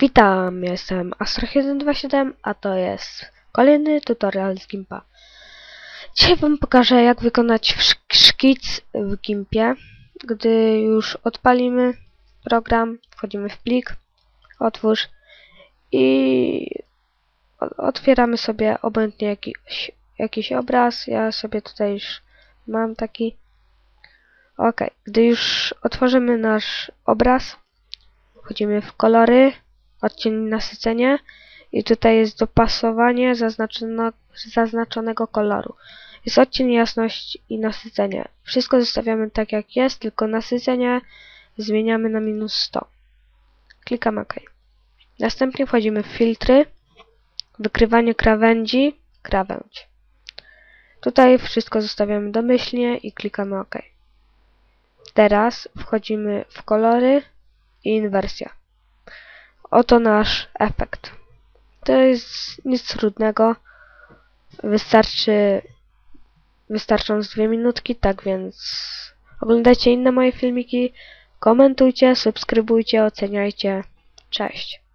Witam, jestem Astro127, a to jest kolejny tutorial z Gimpa. Dzisiaj wam pokażę jak wykonać szkic w Gimpie. Gdy już odpalimy program, wchodzimy w plik, otwórz i otwieramy sobie obojętnie jakiś, jakiś obraz. Ja sobie tutaj już mam taki. Ok, gdy już otworzymy nasz obraz, wchodzimy w kolory, odcień nasycenia i tutaj jest dopasowanie zaznaczonego koloru. Jest odcień, jasność i nasycenie. Wszystko zostawiamy tak jak jest, tylko nasycenie zmieniamy na minus 100. Klikamy OK. Następnie wchodzimy w filtry, wykrywanie krawędzi, krawędź. Tutaj wszystko zostawiamy domyślnie i klikamy OK. Teraz wchodzimy w kolory i inwersja. Oto nasz efekt. To jest nic trudnego. Wystarczy wystarczą z dwie minutki, tak więc oglądajcie inne moje filmiki, komentujcie, subskrybujcie, oceniajcie. Cześć.